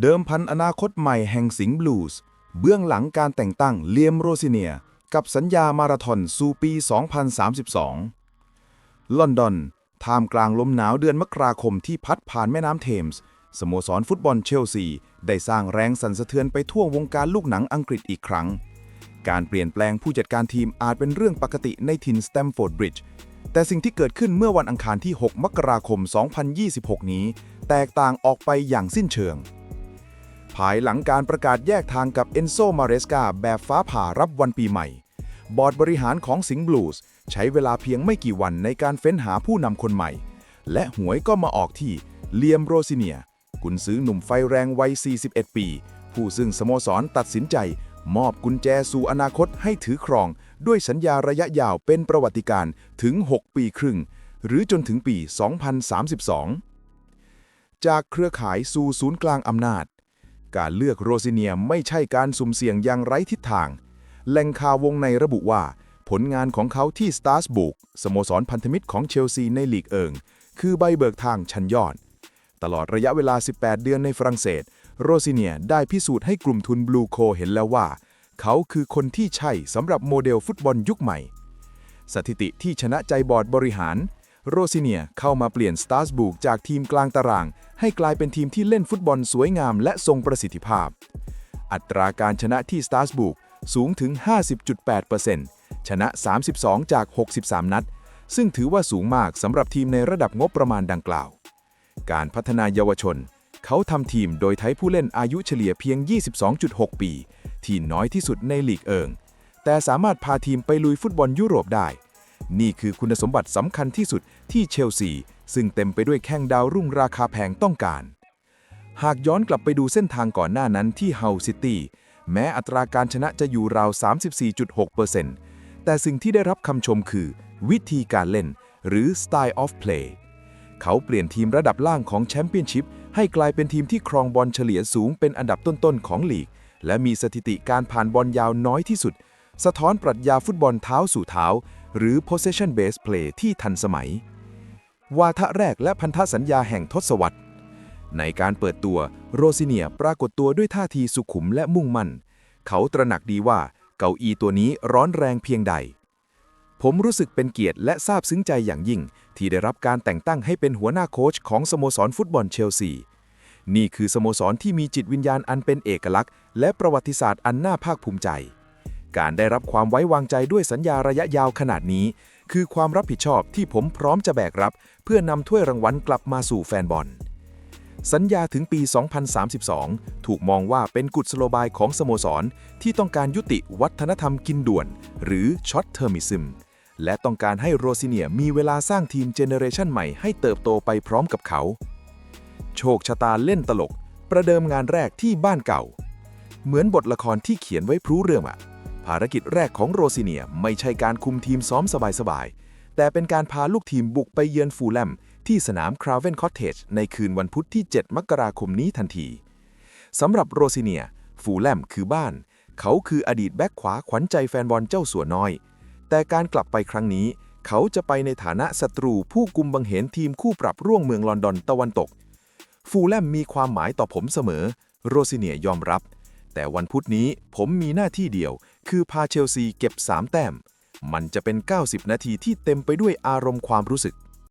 เดิมพันอนาคตใหม่แห่งสิงห์บลูส์ เบื้องหลังการแต่งตั้งเลียมโรซิเนีย กับสัญญามาราธอนสู่ปี 2032 ลอนดอน ท่ามกลางลมหนาวเดือนมกราคมที่พัดผ่านแม่น้ำเทมส์ สโมสรฟุตบอลเชลซี ได้สร้างแรงสั่นสะเทือนไปทั่ววงการลูกหนังอังกฤษอีกครั้ง การเปลี่ยนแปลงผู้จัดการทีมอาจเป็นเรื่องปกติในทินสแตมฟอร์ดบริดจ์แต่สิ่งที่เกิดขึ้นเมื่อวันอังคารที่ 6 มกราคม 2026 นี้ แตกต่างออกไปอย่างสิ้นเชิง ภายหลังการประกาศแยกทางกับเอนโซมาเรสกาแบบฟ้าผ่ารับวันปีใหม่ บอร์ดบริหารของสิงห์บลูส์ใช้เวลาเพียงไม่กี่วันในการเฟ้นหาผู้นำคนใหม่ และหวยก็มาออกที่เลียมโรซิเนีย กุนซื้อหนุ่มไฟแรงวัย 41 ปี ผู้ซึ่งสโมสรตัดสินใจ มอบกุญแจสู่อนาคตให้ถือครอง ด้วยสัญญาระยะยาวเป็นประวัติการณ์ถึง 6 ปีครึ่ง หรือจนถึงปี 2032 จากเครือข่ายสู่ศูนย์กลางอำนาจ การเลือกโรซิเนียไม่ใช่การสุ่มเสี่ยงอย่างไร้ทิศทาง แหล่งข่าววงในระบุว่า ผลงานของเขาที่สตาร์สบุกสโมสรพันธมิตรของเชลซีในลีกเอิง คือใบเบิกทางชั้นยอด ตลอดระยะเวลา 18 เดือนในฝรั่งเศส โรซิเนียได้พิสูจน์ให้กลุ่มทุนบลูโคเห็นแล้วว่า เขาคือคนที่ใช่สำหรับโมเดลฟุตบอลยุคใหม่ สถิติที่ชนะใจบอร์ดบริหาร โรซิเนียเข้ามาเปลี่ยนสตาร์สบุกจากทีมกลางตาราง ให้กลายเป็นทีมที่เล่นฟุตบอลสวยงามและทรงประสิทธิภาพ อัตราการชนะที่สตาร์สบุกสูงถึง 50.8%ชนะ 32 จาก 63 นัด ซึ่งถือว่าสูงมากสำหรับทีมในระดับงบประมาณดังกล่าว การพัฒนายาวชน เขาทำทีมโดยใช้ผู้เล่นอายุเฉลี่ยเพียง 22.6 ปี ที่น้อยที่สุดในลีกเอิง แต่สามารถพาทีมไปลุยฟุตบอลยุโรปได้ นี่คือคุณสมบัติสำคัญที่สุดที่เชลซี ซึ่งเต็มไปด้วยแข้งดาวรุ่งราคาแพงต้องการ หากย้อนกลับไปดูเส้นทางก่อนหน้านั้นที่เฮาซิตี้แม้อัตราการชนะจะอยู่ราว 34.6%แต่สิ่งที่ได้รับคำชมคือ วิธีการเล่น หรือ style of play เขาเปลี่ยนทีมระดับล่างของแชมเปี้ยนชิพให้กลายเป็นทีมที่ครองบอลเฉลี่ยสูงเป็นอันดับต้นๆของลีก และมีสถิติการผ่านบอลยาวน้อยที่สุด สะท้อนปรัชญาฟุตบอลเท้าสู่เท้า หรือ possession based play ที่ทันสมัย วาทะแรกและพันธสัญญาแห่งทศวรรษ ในการเปิดตัวโรซิเนียปรากฏตัวด้วยท่าทีสุขุมและมุ่งมั่น เขาตระหนักดีว่าเก้าอี้ตัวนี้ร้อนแรงเพียงใด ผมรู้สึกเป็นเกียรติและซาบซึ้งใจอย่างยิ่ง ที่ได้รับการแต่งตั้งให้เป็นหัวหน้าโค้ชของสโมสรฟุตบอลเชลซี นี่คือสโมสรที่มีจิตวิญญาณอันเป็นเอกลักษณ์ และประวัติศาสตร์อันน่าภาคภูมิใจ การได้รับความไว้วางใจด้วยสัญญาระยะยาวขนาดนี้ คือความรับผิดชอบที่ผมพร้อมจะแบกรับ เพื่อนำถ้วยรางวัลกลับมาสู่แฟนบอล สัญญาถึงปี 2032 ถูกมองว่าเป็นกุศโลบายของสโมสร ที่ต้องการยุติวัฒนธรรมกินด่วน หรือช็อตเทอร์มิซึมและต้องการให้โรซิเนียมีเวลาสร้างทีมเจเนเรชันใหม่ให้เติบโตไปพร้อมกับเขา โชคชะตาเล่นตลก ประเดิมงานแรกที่บ้านเก่า เหมือนบทละครที่เขียนไว้พรู้เรื่องอะ ภารกิจแรกของโรซิเนียไม่ใช่การคุมทีมซ้อมสบายๆ แต่เป็นการพาลูกทีมบุกไปเยือนฟูลแลม ที่สนามคราเวนคอตเทจในคืนวันพุธที่ 7 มกราคมนี้ทันทีสำหรับโรซิเนีย ฟูลแลมคือบ้าน เขาคืออดีตแบ็คขวาขวัญใจแฟนบอลเจ้าสัวน้อย แต่การกลับไปครั้งนี้ เขาจะไปในฐานะศัตรูผู้กุมบังเห็นทีมคู่ปรับร่วงเมืองลอนดอนตะวันตก ฟูลแลมมีความหมายต่อผมเสมอ โรซิเนียยอมรับ แต่วันพุธนี้ผมมีหน้าที่เดียว คือพาเชลซีเก็บ 3 แต้ม มันจะเป็น 90 นาทีที่เต็มไปด้วยอารมณ์ความรู้สึก